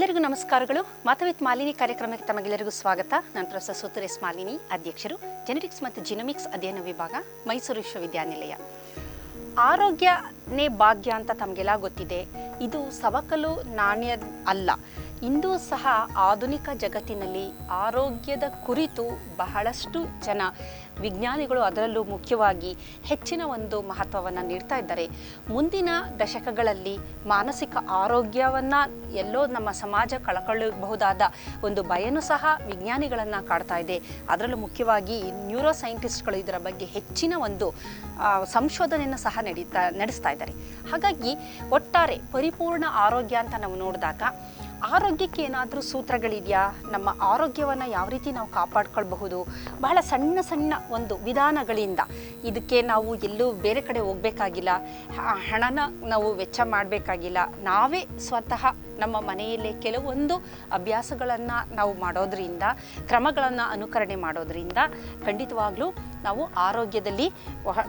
ಎಲ್ಲರಿಗೂ ನಮಸ್ಕಾರಗಳು. ಮಾತವಿತ್ ಮಾಲಿನಿ ಕಾರ್ಯಕ್ರಮಕ್ಕೆ ತಮಗೆಲ್ಲರಿಗೂ ಸ್ವಾಗತ. ನಾನು ಪ್ರೊಫೆಸರ್ ಸುತರೇಶ್ ಮಾಲಿನಿ, ಅಧ್ಯಕ್ಷರು. ಜೆನೆಟಿಕ್ಸ್ ಮತ್ತು ಜಿನೋಮಿಕ್ಸ್ ಅಧ್ಯಯನ ವಿಭಾಗ, ಮೈಸೂರು ವಿಶ್ವವಿದ್ಯಾನಿಲಯ. ಆರೋಗ್ಯನೇ ಭಾಗ್ಯ ಅಂತ ತಮಗೆಲ್ಲ ಗೊತ್ತಿದೆ. ಇದು ಸವಕಲು ನಾಣ್ಯ ಅಲ್ಲ. ಇಂದು ಸಹ ಆಧುನಿಕ ಜಗತ್ತಿನಲ್ಲಿ ಆರೋಗ್ಯದ ಕುರಿತು ಬಹಳಷ್ಟು ಜನ ವಿಜ್ಞಾನಿಗಳು ಅದರಲ್ಲೂ ಮುಖ್ಯವಾಗಿ ಹೆಚ್ಚಿನ ಒಂದು ಮಹತ್ವವನ್ನು ನೀಡ್ತಾ ಇದ್ದಾರೆ. ಮುಂದಿನ ದಶಕಗಳಲ್ಲಿ ಮಾನಸಿಕ ಆರೋಗ್ಯವನ್ನು ಎಲ್ಲೋ ನಮ್ಮ ಸಮಾಜ ಕಳ್ಕೊಳ್ಳಬಹುದಾದ ಒಂದು ಭಯನೂ ಸಹ ವಿಜ್ಞಾನಿಗಳನ್ನು ಕಾಡ್ತಾ ಇದೆ. ಅದರಲ್ಲೂ ಮುಖ್ಯವಾಗಿ ನ್ಯೂರೋ ಸೈಂಟಿಸ್ಟ್ಗಳು ಇದರ ಬಗ್ಗೆ ಹೆಚ್ಚಿನ ಒಂದು ಸಂಶೋಧನೆಯನ್ನು ಸಹ ನಡೀತಾ, ನಡೆಸ್ತಾ ಇದ್ದಾರೆ. ಹಾಗಾಗಿ ಒಟ್ಟಾರೆ ಪರಿಪೂರ್ಣ ಆರೋಗ್ಯ ಅಂತ ನಾವು ನೋಡಿದಾಗ ಆರೋಗ್ಯಕ್ಕೆ ಏನಾದರೂ ಸೂತ್ರಗಳಿದೆಯಾ? ನಮ್ಮ ಆರೋಗ್ಯವನ್ನು ಯಾವ ರೀತಿ ನಾವು ಕಾಪಾಡ್ಕೊಳ್ಬಹುದು? ಬಹಳ ಸಣ್ಣ ಸಣ್ಣ ಒಂದು ವಿಧಾನಗಳಿಂದ ಇದಕ್ಕೆ ನಾವು ಎಲ್ಲೂ ಬೇರೆ ಕಡೆ ಹೋಗಬೇಕಾಗಿಲ್ಲ. ಹಣನ ನಾವು ವೆಚ್ಚ ಮಾಡಬೇಕಾಗಿಲ್ಲ. ನಾವೇ ಸ್ವತಃ ನಮ್ಮ ಮನೆಯಲ್ಲೇ ಕೆಲವೊಂದು ಅಭ್ಯಾಸಗಳನ್ನು ನಾವು ಮಾಡೋದ್ರಿಂದ, ಕ್ರಮಗಳನ್ನು ಅನುಕರಣೆ ಮಾಡೋದ್ರಿಂದ ಖಂಡಿತವಾಗ್ಲೂ ನಾವು ಆರೋಗ್ಯದಲ್ಲಿ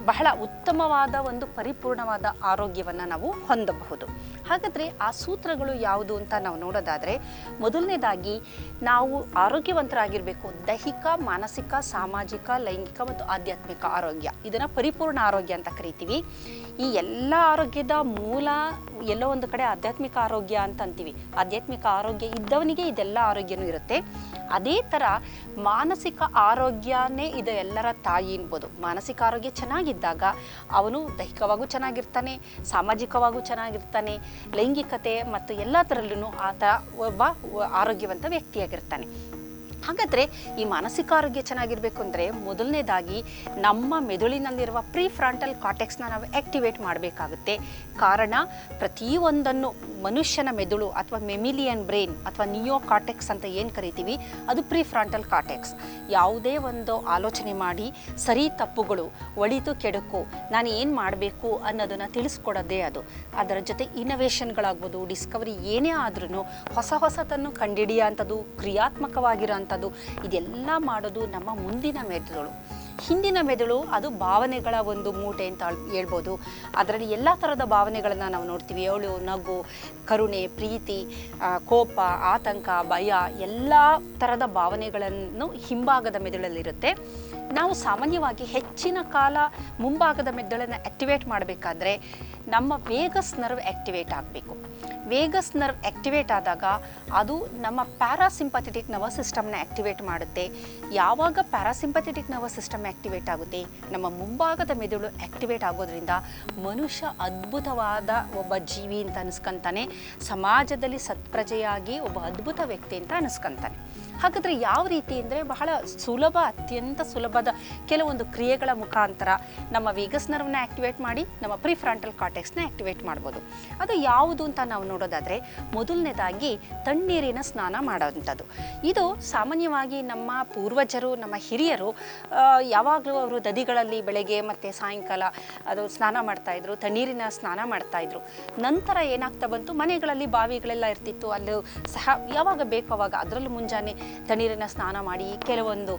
ಬಹಳ ಉತ್ತಮವಾದ ಒಂದು ಪರಿಪೂರ್ಣವಾದ ಆರೋಗ್ಯವನ್ನು ನಾವು ಹೊಂದಬಹುದು. ಹಾಗಾದರೆ ಆ ಸೂತ್ರಗಳು ಯಾವುದು ಅಂತ ನಾವು ನೋಡೋದಾದರೆ, ಮೊದಲನೇದಾಗಿ ನಾವು ಆರೋಗ್ಯವಂತರಾಗಿರಬೇಕು. ದೈಹಿಕ, ಮಾನಸಿಕ, ಸಾಮಾಜಿಕ, ಲೈಂಗಿಕ ಮತ್ತು ಆಧ್ಯಾತ್ಮಿಕ ಆರೋಗ್ಯ. ಇದನ್ನು ಪರಿಪೂರ್ಣ ಆರೋಗ್ಯ ಅಂತ ಕರಿತೀವಿ. ಈ ಎಲ್ಲ ಆರೋಗ್ಯದ ಮೂಲ ಎಲ್ಲೋ ಒಂದು ಕಡೆ ಆಧ್ಯಾತ್ಮಿಕ ಆರೋಗ್ಯ ಅಂತ ಅಂತೀವಿ ಆಧ್ಯಾತ್ಮಿಕ ಆರೋಗ್ಯ ಇದ್ದವನಿಗೆ ಇದೆಲ್ಲ ಆರೋಗ್ಯನೂ ಇರುತ್ತೆ. ಅದೇ ಥರ ಮಾನಸಿಕ ಆರೋಗ್ಯನೇ ಇದು ಎಲ್ಲರ ತಾಯಿ ಅನ್ಬೋದು ಮಾನಸಿಕ ಆರೋಗ್ಯ ಚೆನ್ನಾಗಿದ್ದಾಗ ಅವನು ದೈಹಿಕವಾಗೂ ಚೆನ್ನಾಗಿರ್ತಾನೆ, ಸಾಮಾಜಿಕವಾಗೂ ಚೆನ್ನಾಗಿರ್ತಾನೆ, ಲೈಂಗಿಕತೆ ಮತ್ತು ಎಲ್ಲ ಥರಲ್ಲೂ ಆತ ಒಬ್ಬ ಆರೋಗ್ಯವಂತ ವ್ಯಕ್ತಿಯಾಗಿರ್ತಾನೆ. ಹಾಗಾದರೆ ಈ ಮಾನಸಿಕ ಆರೋಗ್ಯ ಚೆನ್ನಾಗಿರಬೇಕು ಅಂದರೆ ಮೊದಲನೇದಾಗಿ ನಮ್ಮ ಮೆದುಳಿನಲ್ಲಿರುವ ಪ್ರೀ ಫ್ರಾಂಟಲ್ ಕಾಟೆಕ್ಸ್ನ ನಾವು ಆ್ಯಕ್ಟಿವೇಟ್ ಮಾಡಬೇಕಾಗುತ್ತೆ. ಕಾರಣ ಪ್ರತಿಯೊಂದನ್ನು ಮನುಷ್ಯನ ಮೆದುಳು ಅಥವಾ ಮೆಮಿಲಿಯನ್ ಬ್ರೈನ್ ಅಥವಾ ನಿಯೋ ಕಾಟೆಕ್ಸ್ ಅಂತ ಏನು ಕರಿತೀವಿ? ಅದು ಪ್ರೀ ಫ್ರಾಂಟಲ್ ಕಾಟೆಕ್ಸ್ ಯಾವುದೇ ಒಂದು ಆಲೋಚನೆ ಮಾಡಿ ಸರಿ ತಪ್ಪುಗಳು, ಒಳಿತು ಕೆಡುಕು, ನಾನು ಏನು ಮಾಡಬೇಕು ಅನ್ನೋದನ್ನು ತಿಳಿಸ್ಕೊಡೋದೇ ಅದು. ಅದರ ಜೊತೆ ಇನೋವೇಷನ್ಗಳಾಗ್ಬೋದು ಡಿಸ್ಕವರಿ ಏನೇ ಆದ್ರೂ ಹೊಸ ಹೊಸತನ್ನು ಕಂಡುಹಿಡಿಯೋಂಥದ್ದು ಕ್ರಿಯಾತ್ಮಕವಾಗಿರೋಂಥದ್ದು ಇದೆಲ್ಲ ಮಾಡೋದು ನಮ್ಮ ಮುಂದಿನ ಮೆದುಳು ಹಿಂದಿನ ಮೆದುಳು ಅದು ಭಾವನೆಗಳ ಒಂದು ಮೂಟೆ ಅಂತ ಹೇಳ್- ಹೇಳ್ಬೋದು. ಅದರಲ್ಲಿ ಎಲ್ಲ ಥರದ ಭಾವನೆಗಳನ್ನು ನಾವು ನೋಡ್ತೀವಿ. ಏಳು, ನಗು, ಕರುಣೆ, ಪ್ರೀತಿ ಕೋಪ, ಆತಂಕ, ಭಯ ಎಲ್ಲ ಥರದ ಭಾವನೆಗಳನ್ನು ಹಿಂಭಾಗದ ಮೆದುಳಲ್ಲಿರುತ್ತೆ. ನಾವು ಸಾಮಾನ್ಯವಾಗಿ ಹೆಚ್ಚಿನ ಕಾಲ ಮುಂಭಾಗದ ಮೆದುಳನ್ನು ಆ್ಯಕ್ಟಿವೇಟ್ ಮಾಡಬೇಕಾದ್ರೆ ನಮ್ಮ ವೇಗಸ್ ನರ್ವ್ ಆ್ಯಕ್ಟಿವೇಟ್ ಆಗಬೇಕು. ವೇಗಸ್ ನರ್ವ್ ಆ್ಯಕ್ಟಿವೇಟ್ ಆದಾಗ ಅದು ನಮ್ಮ ಪ್ಯಾರಾಸಿಂಪಥೆಟಿಕ್ ನರ್ವಸ್ ಸಿಸ್ಟಮ್ನ ಆ್ಯಕ್ಟಿವೇಟ್ ಮಾಡುತ್ತೆ. ಯಾವಾಗ ಪ್ಯಾರಾಸಿಂಪಥೆಟಿಕ್ ನರ್ವಸ್ ಸಿಸ್ಟಮ್ ಆ್ಯಕ್ಟಿವೇಟ್ ಆಗುತ್ತೆ. ನಮ್ಮ ಮುಂಭಾಗದ ಮೆದುಳು ಆಕ್ಟಿವೇಟ್ ಆಗೋದ್ರಿಂದ ಮನುಷ್ಯ ಅದ್ಭುತವಾದ ಒಬ್ಬ ಜೀವಿ ಅಂತ ಅನಿಸ್ಕೊಂತಾನೆ. ಸಮಾಜದಲ್ಲಿ ಸತ್ಪ್ರಜೆಯಾಗಿ ಒಬ್ಬ ಅದ್ಭುತ ವ್ಯಕ್ತಿ ಅಂತ ಅನಿಸ್ಕೊಂತಾನೆ. ಹಾಗಾದರೆ ಯಾವ ರೀತಿ ಅಂದರೆ ಬಹಳ ಸುಲಭ, ಅತ್ಯಂತ ಸುಲಭದ ಕೆಲವೊಂದು ಕ್ರಿಯೆಗಳ ಮುಖಾಂತರ ನಮ್ಮ ವೇಗಸ್ ನರ್ವನ್ನ ಆ್ಯಕ್ಟಿವೇಟ್ ಮಾಡಿ, ನಮ್ಮ ಪ್ರಿಫ್ರಾಂಟಲ್ ಕಾಟೆಕ್ಸ್ನ ಆ್ಯಕ್ಟಿವೇಟ್ ಮಾಡ್ಬೋದು. ಅದು ಯಾವುದು ಅಂತ ನಾವು ನೋಡೋದಾದರೆ ಮೊದಲನೇದಾಗಿ ತಣ್ಣೀರಿನ ಸ್ನಾನ ಮಾಡೋವಂಥದ್ದು. ಇದು ಸಾಮಾನ್ಯವಾಗಿ ನಮ್ಮ ಪೂರ್ವಜರು, ನಮ್ಮ ಹಿರಿಯರು ಯಾವಾಗಲೂ ಅವರು ದದಿಗಳಲ್ಲಿ ಬೆಳಗ್ಗೆ ಮತ್ತು ಸಾಯಂಕಾಲ ಅದು ಸ್ನಾನ ಮಾಡ್ತಾಯಿದ್ರು ತಣ್ಣೀರಿನ ಸ್ನಾನ ಮಾಡ್ತಾಯಿದ್ರು ನಂತರ ಏನಾಗ್ತಾ ಬಂತು? ಮನೆಗಳಲ್ಲಿ ಬಾವಿಗಳೆಲ್ಲ ಇರ್ತಿತ್ತು, ಅಲ್ಲೂ ಸಹ ಯಾವಾಗ ಬೇಕು ಅವಾಗ, ಅದರಲ್ಲೂ ಮುಂಜಾನೆ ತಣ್ಣೀರಿನ ಸ್ನಾನ ಮಾಡಿ ಕೆಲವೊಂದು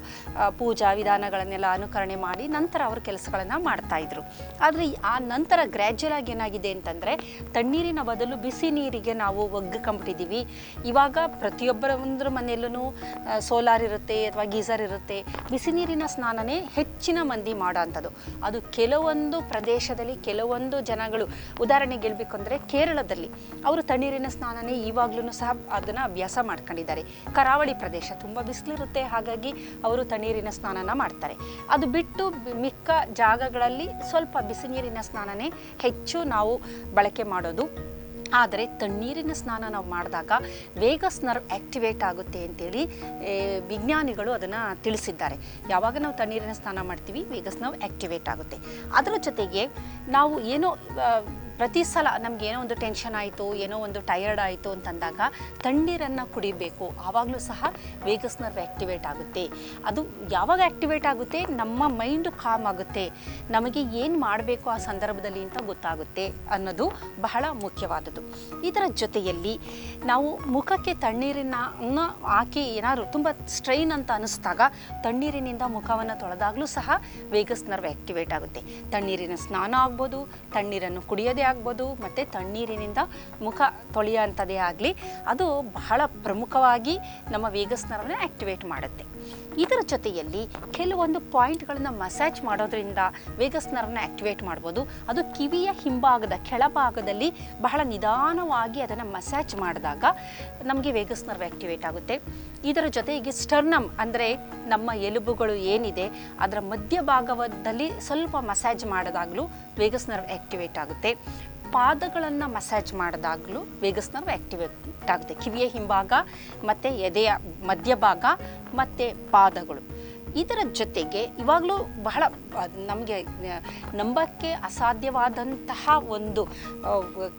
ಪೂಜಾ ವಿಧಾನಗಳನ್ನೆಲ್ಲ ಅನುಕರಣೆ ಮಾಡಿ ನಂತರ ಅವರು ಕೆಲಸಗಳನ್ನು ಮಾಡ್ತಾಯಿದ್ರು ಆದರೆ ಆ ನಂತರ ಗ್ರ್ಯಾಜುಯಲ್ ಆಗಿ ಏನಾಗಿದೆ ಅಂತಂದರೆ ತಣ್ಣೀರಿನ ಬದಲು ಬಿಸಿ ನೀರಿಗೆ ನಾವು ಒಗ್ಗಿಕೊಂಬಿಟ್ಟಿದ್ದೀವಿ. ಇವಾಗ ಪ್ರತಿಯೊಬ್ಬರ ಒಂದ್ರ ಮನೆಯಲ್ಲೂ ಸೋಲಾರ್ ಇರುತ್ತೆ ಅಥವಾ ಗೀಸರ್ ಇರುತ್ತೆ. ಬಿಸಿ ನೀರಿನ ಸ್ನಾನನೇ ಹೆಚ್ಚಿನ ಮಂದಿ ಮಾಡೋ ಅಂಥದ್ದು ಅದು ಕೆಲವೊಂದು ಪ್ರದೇಶದಲ್ಲಿ ಕೆಲವೊಂದು ಜನಗಳು ಉದಾಹರಣೆಗೆ ಹೇಳ್ಬೇಕು ಅಂದರೆ ಕೇರಳದಲ್ಲಿ, ಅವರು ತಣ್ಣೀರಿನ ಸ್ನಾನನೇ ಇವಾಗಲೂ ಸಹ ಅದನ್ನು ಅಭ್ಯಾಸ ಮಾಡ್ಕೊಂಡಿದ್ದಾರೆ. ಕರಾವಳಿ ಪ್ರದೇಶ ತುಂಬ ಬಿಸಿಲಿರುತ್ತೆ, ಹಾಗಾಗಿ ಅವರು ತಣ್ಣೀರಿನ ಸ್ನಾನನ ಮಾಡ್ತಾರೆ. ಅದು ಬಿಟ್ಟು ಮಿಕ್ಕ ಜಾಗಗಳಲ್ಲಿ ಸ್ವಲ್ಪ ಬಿಸಿ ನೀರಿನ ಸ್ನಾನನೇ ಹೆಚ್ಚು ನಾವು ಬಳಕೆ ಮಾಡೋದು. ಆದರೆ ತಣ್ಣೀರಿನ ಸ್ನಾನ ನಾವು ಮಾಡಿದಾಗ ವೇಗಸ್ ನರ್ವ್ ಆ್ಯಕ್ಟಿವೇಟ್ ಆಗುತ್ತೆ ಅಂತೇಳಿ ವಿಜ್ಞಾನಿಗಳು ಅದನ್ನು ತಿಳಿಸಿದ್ದಾರೆ. ಯಾವಾಗ ನಾವು ತಣ್ಣೀರಿನ ಸ್ನಾನ ಮಾಡ್ತೀವಿ ವೇಗಸ್ ನರ್ವ್ ಆ್ಯಕ್ಟಿವೇಟ್ ಆಗುತ್ತೆ. ಅದರ ಜೊತೆಗೆ ನಾವು ಏನೋ ಪ್ರತಿ ಸಲ ನಮ್ಗೆ ಏನೋ ಒಂದು ಟೆನ್ಷನ್ ಆಯಿತು, ಏನೋ ಒಂದು ಟಯರ್ಡ್ ಆಯಿತು ಅಂತಂದಾಗ ತಣ್ಣೀರನ್ನು ಕುಡಿಬೇಕು. ಆವಾಗಲೂ ಸಹ ವೇಗಸ್ ನರ್ವ್ ಆ್ಯಕ್ಟಿವೇಟ್ ಆಗುತ್ತೆ. ಅದು ಯಾವಾಗ ಆ್ಯಕ್ಟಿವೇಟ್ ಆಗುತ್ತೆ? ನಮ್ಮ ಮೈಂಡು ಕಾಮ್ ಆಗುತ್ತೆ. ನಮಗೆ ಏನು ಮಾಡಬೇಕು ಆ ಸಂದರ್ಭದಲ್ಲಿ ಅಂತ ಗೊತ್ತಾಗುತ್ತೆ ಅನ್ನೋದು ಬಹಳ ಮುಖ್ಯವಾದದ್ದು. ಇದರ ಜೊತೆಯಲ್ಲಿ ನಾವು ಮುಖಕ್ಕೆ ತಣ್ಣೀರಿನ ಹಾಕಿ ಏನಾದ್ರು ತುಂಬ ಸ್ಟ್ರೈನ್ ಅಂತ ಅನ್ನಿಸ್ದಾಗ ತಣ್ಣೀರಿನಿಂದ ಮುಖವನ್ನು ತೊಳೆದಾಗಲೂ ಸಹ ವೇಗಸ್ ನರ್ವ್ ಆ್ಯಕ್ಟಿವೇಟ್ ಆಗುತ್ತೆ. ತಣ್ಣೀರಿನ ಸ್ನಾನ ಆಗ್ಬೋದು, ತಣ್ಣೀರನ್ನು ಕುಡಿಯೋದೇ ಆಗ್ಬೋದು ಮತ್ತು ತಣ್ಣೀರಿನಿಂದ ಮುಖ ತೊಳೆಯೋಂಥದ್ದೇ ಆಗಲಿ ಅದು ಬಹಳ ಪ್ರಮುಖವಾಗಿ ನಮ್ಮ ವೇಗಸ್ ನರ್ವ್ನ ಆ್ಯಕ್ಟಿವೇಟ್ ಮಾಡುತ್ತೆ. ಇದರ ಜೊತೆಯಲ್ಲಿ ಕೆಲವೊಂದು ಪಾಯಿಂಟ್ಗಳನ್ನು ಮಸಾಜ್ ಮಾಡೋದ್ರಿಂದ ವೇಗಸ್ ನರ್ವ್ನ ಆಕ್ಟಿವೇಟ್ ಮಾಡ್ಬೋದು. ಅದು ಕಿವಿಯ ಹಿಂಭಾಗದ ಕೆಳಭಾಗದಲ್ಲಿ ಬಹಳ ನಿಧಾನವಾಗಿ ಅದನ್ನು ಮಸಾಜ್ ಮಾಡಿದಾಗ ನಮಗೆ ವೇಗಸ್ ನರ್ವ್ ಆಕ್ಟಿವೇಟ್ ಆಗುತ್ತೆ. ಇದರ ಜೊತೆಗೆ ಸ್ಟರ್ನಮ್ ಅಂದರೆ ನಮ್ಮ ಎಲುಬುಗಳು ಏನಿದೆ, ಅದರ ಮಧ್ಯಭಾಗದಲ್ಲಿ ಸ್ವಲ್ಪ ಮಸಾಜ್ ಮಾಡಿದಾಗಲೂ ವೇಗಸ್ ನರ್ವ್ ಆಕ್ಟಿವೇಟ್ ಆಗುತ್ತೆ. ಪಾದಗಳನ್ನು ಮಸಾಜ್ ಮಾಡಿದಾಗಲೂ ವೇಗಸ್ ನರ್ವ್ ಆ್ಯಕ್ಟಿವೇಟ್ ಆಗುತ್ತೆ ಕಿವಿಯ ಹಿಂಭಾಗ ಮತ್ತು ಎದೆಯ ಮಧ್ಯಭಾಗ ಮತ್ತು ಪಾದಗಳು. ಇದರ ಜೊತೆಗೆ ಇವಾಗಲೂ ಬಹಳ ನಮಗೆ ನಂಬಕ್ಕೆ ಅಸಾಧ್ಯವಾದಂತಹ ಒಂದು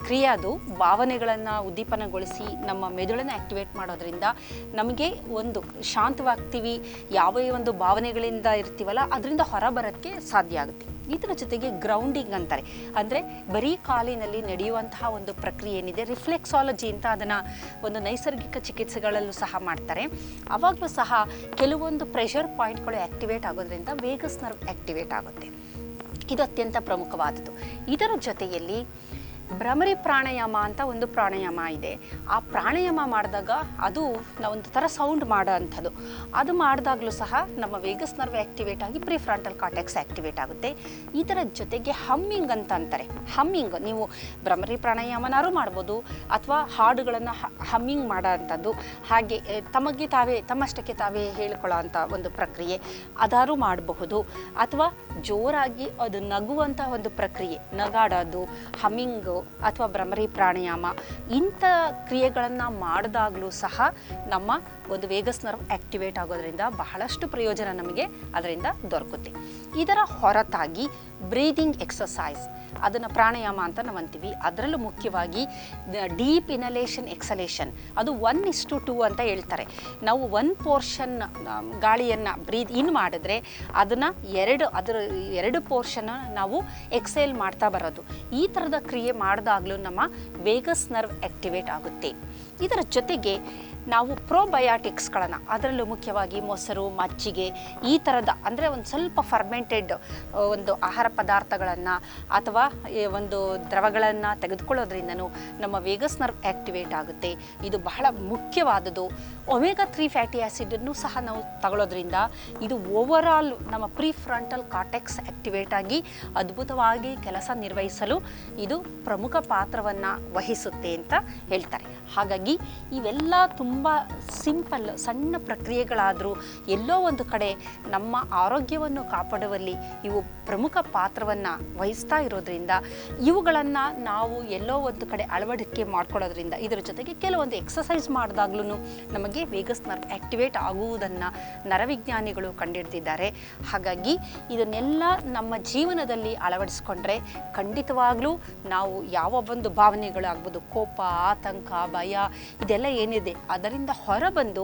ಕ್ರಿಯೆ ಅದು. ಭಾವನೆಗಳನ್ನು ಉದ್ದೀಪನಗೊಳಿಸಿ ನಮ್ಮ ಮೆದುಳನ್ನು ಆ್ಯಕ್ಟಿವೇಟ್ ಮಾಡೋದ್ರಿಂದ ನಮಗೆ ಒಂದು ಶಾಂತವಾಗ್ತೀವಿ. ಯಾವ ಒಂದು ಭಾವನೆಗಳಿಂದ ಇರ್ತೀವಲ್ಲ, ಅದರಿಂದ ಹೊರಬರೋಕ್ಕೆ ಸಾಧ್ಯ ಆಗುತ್ತೆ. ಇದರ ಜೊತೆಗೆ ಗ್ರೌಂಡಿಂಗ್ ಅಂತಾರೆ. ಅಂದರೆ ಬರೀ ಕಾಲಿನಲ್ಲಿ ನಡೆಯುವಂತಹ ಒಂದು ಪ್ರಕ್ರಿಯೆ ಏನಿದೆ ರಿಫ್ಲೆಕ್ಸಾಲಜಿ ಅಂತ ಅದನ್ನು ಒಂದು ನೈಸರ್ಗಿಕ ಚಿಕಿತ್ಸೆಗಳಲ್ಲೂ ಸಹ ಮಾಡ್ತಾರೆ. ಅವಾಗಲೂ ಸಹ ಕೆಲವೊಂದು ಪ್ರೆಷರ್ ಪಾಯಿಂಟ್ಗಳು ಆ್ಯಕ್ಟಿವೇಟ್ ಆಗೋದ್ರಿಂದ ವೇಗಸ್ ನರ್ವ್ ಆ್ಯಕ್ಟಿವೇಟ್ ಆಗುತ್ತೆ. ಇದು ಅತ್ಯಂತ ಪ್ರಮುಖವಾದದ್ದು. ಇದರ ಜೊತೆಯಲ್ಲಿ ಭ್ರಮರಿ ಪ್ರಾಣಾಯಾಮ ಅಂತ ಒಂದು ಪ್ರಾಣಾಯಾಮ ಇದೆ. ಆ ಪ್ರಾಣಾಯಾಮ ಮಾಡಿದಾಗ ಅದು ಒಂದು ಥರ ಸೌಂಡ್ ಮಾಡೋ ಅಂಥದ್ದು ಅದು ಮಾಡಿದಾಗಲೂ ಸಹ ನಮ್ಮ ವೇಗಸ್ ನರ್ವ್ ಆ್ಯಕ್ಟಿವೇಟ್ ಆಗಿ ಪ್ರಿಫ್ರಾಂಟಲ್ ಕಾಟೆಕ್ಸ್ ಆ್ಯಕ್ಟಿವೇಟ್ ಆಗುತ್ತೆ. ಈ ಇದರ ಜೊತೆಗೆ ಹಮ್ಮಿಂಗ್ ಅಂತ ಅಂತಾರೆ. ಹಮ್ಮಿಂಗ್ ನೀವು ಭ್ರಮರಿ ಪ್ರಾಣಾಯಾಮನಾರು ಮಾಡ್ಬೋದು, ಅಥವಾ ಹಾಡುಗಳನ್ನು ಹಮ್ಮಿಂಗ್ ಮಾಡೋ ಅಂಥದ್ದು. ಹಾಗೆ ತಮಗೆ ತಾವೇ, ತಮ್ಮಷ್ಟಕ್ಕೆ ತಾವೇ ಹೇಳ್ಕೊಳ್ಳೋ ಅಂಥ ಒಂದು ಪ್ರಕ್ರಿಯೆ ಅದಾರು ಮಾಡಬಹುದು. ಅಥವಾ ಜೋರಾಗಿ ಅದು ನಗುವಂಥ ಒಂದು ಪ್ರಕ್ರಿಯೆ, ನಗಾಡೋದು ಹಮ್ಮಿಂಗು ಅಥವಾ ಭ್ರಮರಿ ಪ್ರಾಣಾಯಾಮ ಇಂಥ ಕ್ರಿಯೆಗಳನ್ನು ಮಾಡಿದಾಗಲೂ ಸಹ ನಮ್ಮ ಒಂದು ವೇಗಸ್ ನರ್ವ್ ಆ್ಯಕ್ಟಿವೇಟ್ ಆಗೋದ್ರಿಂದ ಬಹಳಷ್ಟು ಪ್ರಯೋಜನ ನಮಗೆ ಅದರಿಂದ ದೊರಕುತ್ತೆ. ಇದರ ಹೊರತಾಗಿ ಬ್ರೀದಿಂಗ್ ಎಕ್ಸಸೈಸ್ ಅದನ್ನು ಪ್ರಾಣಾಯಾಮ ಅಂತ ನಾವು ಅಂತೀವಿ. ಅದರಲ್ಲೂ ಮುಖ್ಯವಾಗಿ ಡೀಪ್ ಇನಲೇಷನ್, ಎಕ್ಸಲೇಷನ್ ಅದು ಒನ್ ಇಸ್ಟು ಟೂ ಅಂತ ಹೇಳ್ತಾರೆ. ನಾವು ಒನ್ ಪೋರ್ಷನ್ ಗಾಳಿಯನ್ನು ಬ್ರೀದ್ ಇನ್ ಮಾಡಿದ್ರೆ ಅದನ್ನು ಎರಡು, ಅದರ ಎರಡು ಪೋರ್ಷನ್ ನಾವು ಎಕ್ಸೈಲ್ ಮಾಡ್ತಾ ಬರೋದು. ಈ ಥರದ ಕ್ರಿಯೆ ಮಾಡಿದಾಗಲೂ ನಮ್ಮ ವೇಗಸ್ ನರ್ವ್ ಆ್ಯಕ್ಟಿವೇಟ್ ಆಗುತ್ತೆ. ಇದರ ಜೊತೆಗೆ ನಾವು ಪ್ರೋಬಯಾಟಿಕ್ಸ್ಗಳನ್ನು ಅದರಲ್ಲೂ ಮುಖ್ಯವಾಗಿ ಮೊಸರು, ಮಜ್ಜಿಗೆ, ಈ ಥರದ ಅಂದರೆ ಒಂದು ಸ್ವಲ್ಪ ಫರ್ಮೆಂಟೆಡ್ ಒಂದು ಆಹಾರ ಪದಾರ್ಥಗಳನ್ನು ಅಥವಾ ಒಂದು ದ್ರವಗಳನ್ನು ತೆಗೆದುಕೊಳ್ಳೋದ್ರಿಂದನೂ ನಮ್ಮ ವೇಗಸ್ ನರ್ವ್ ಆ್ಯಕ್ಟಿವೇಟ್ ಆಗುತ್ತೆ. ಇದು ಬಹಳ ಮುಖ್ಯವಾದದ್ದು. ಒಮೆಗಾ ತ್ರೀ ಫ್ಯಾಟಿ ಆ್ಯಸಿಡನ್ನು ಸಹ ನಾವು ತಗೊಳ್ಳೋದ್ರಿಂದ ಇದು ಓವರಾಲ್ ನಮ್ಮ ಪ್ರೀ ಫ್ರಂಟಲ್ ಕಾಟೆಕ್ಸ್ ಆ್ಯಕ್ಟಿವೇಟ್ ಆಗಿ ಅದ್ಭುತವಾಗಿ ಕೆಲಸ ನಿರ್ವಹಿಸಲು ಇದು ಪ್ರಮುಖ ಪಾತ್ರವನ್ನು ವಹಿಸುತ್ತೆ ಅಂತ ಹೇಳ್ತಾರೆ. ಹಾಗಾಗಿ ಇವೆಲ್ಲ ತುಂಬ ಸಿಂಪಲ್ ಸಣ್ಣ ಪ್ರಕ್ರಿಯೆಗಳಾದರೂ ಎಲ್ಲೋ ಒಂದು ಕಡೆ ನಮ್ಮ ಆರೋಗ್ಯವನ್ನು ಕಾಪಾಡುವಲ್ಲಿ ಇವು ಪ್ರಮುಖ ಪಾತ್ರವನ್ನು ವಹಿಸ್ತಾ ಇರೋದ್ರಿಂದ, ಇವುಗಳನ್ನು ನಾವು ಎಲ್ಲೋ ಒಂದು ಕಡೆ ಅಳವಡಿಕೆ ಮಾಡ್ಕೊಳ್ಳೋದ್ರಿಂದ, ಇದರ ಜೊತೆಗೆ ಕೆಲವೊಂದು ಎಕ್ಸಸೈಸ್ ಮಾಡಿದಾಗ್ಲೂ ನಮಗೆ ವೇಗಸ್ ನರ್ವ್ ಆ್ಯಕ್ಟಿವೇಟ್ ಆಗುವುದನ್ನು ನರವಿಜ್ಞಾನಿಗಳು ಕಂಡುಹಿಡ್ದಿದ್ದಾರೆ ಹಾಗಾಗಿ ಇದನ್ನೆಲ್ಲ ನಮ್ಮ ಜೀವನದಲ್ಲಿ ಅಳವಡಿಸ್ಕೊಂಡ್ರೆ ಖಂಡಿತವಾಗ್ಲೂ ನಾವು ಯಾವ ಒಂದು ಭಾವನೆಗಳಾಗ್ಬೋದು, ಕೋಪ, ಆತಂಕ, ಭಯ, ಇದೆಲ್ಲ ಏನಿದೆ ಅದರಿಂದ ಹೊರಬಂದು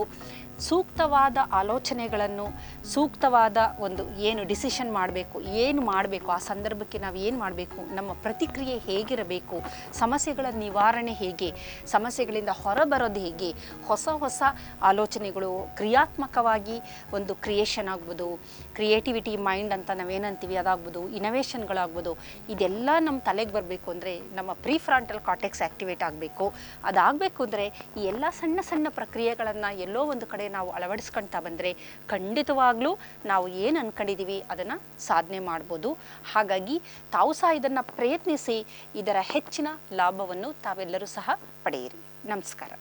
ಸೂಕ್ತವಾದ ಆಲೋಚನೆಗಳನ್ನು, ಸೂಕ್ತವಾದ ಒಂದು ಏನು ಡಿಸಿಷನ್ ಮಾಡಬೇಕು, ಏನು ಮಾಡಬೇಕು, ಆ ಸಂದರ್ಭಕ್ಕೆ ನಾವು ಏನು ಮಾಡಬೇಕು, ನಮ್ಮ ಪ್ರತಿಕ್ರಿಯೆ ಹೇಗಿರಬೇಕು, ಸಮಸ್ಯೆಗಳ ನಿವಾರಣೆ ಹೇಗೆ, ಸಮಸ್ಯೆಗಳಿಂದ ಹೊರಬರೋದು ಹೇಗೆ, ಹೊಸ ಹೊಸ ಆಲೋಚನೆಗಳು ಕ್ರಿಯಾತ್ಮಕವಾಗಿ ಒಂದು ಕ್ರಿಯೇಷನ್ ಆಗ್ಬೋದು ಕ್ರಿಯೇಟಿವಿಟಿ ಮೈಂಡ್ ಅಂತ ನಾವೇನಂತೀವಿ ಅದಾಗ್ಬೋದು ಇನೋವೇಷನ್ಗಳಾಗ್ಬೋದು ಇದೆಲ್ಲ ನಮ್ಮ ತಲೆಗೆ ಬರಬೇಕು ಅಂದರೆ ನಮ್ಮ ಪ್ರೀಫ್ರಾಂಟಲ್ ಕಾಟೆಕ್ಸ್ ಆಕ್ಟಿವೇಟ್ ಆಗಬೇಕು. ಅದಾಗಬೇಕು ಅಂದರೆ ಈ ಎಲ್ಲ ಸಣ್ಣ ಸಣ್ಣ ಪ್ರಕ್ರಿಯೆಗಳನ್ನು ಎಲ್ಲೋ ಒಂದು ಕಡೆ ನಾವು ಅಳವಡಿಸ್ಕೊಳ್ತಾ ಬಂದರೆ ಖಂಡಿತವಾಗ್ಲೂ ನಾವು ಏನು ಅಂದ್ಕೊಂಡಿದ್ದೀವಿ ಅದನ್ನು ಸಾಧನೆ ಮಾಡ್ಬೋದು. ಹಾಗಾಗಿ ತಾವು ಸಹ ಇದನ್ನು ಪ್ರಯತ್ನಿಸಿ, ಇದರ ಹೆಚ್ಚಿನ ಲಾಭವನ್ನು ತಾವೆಲ್ಲರೂ ಸಹ ಪಡೆಯಿರಿ. ನಮಸ್ಕಾರ.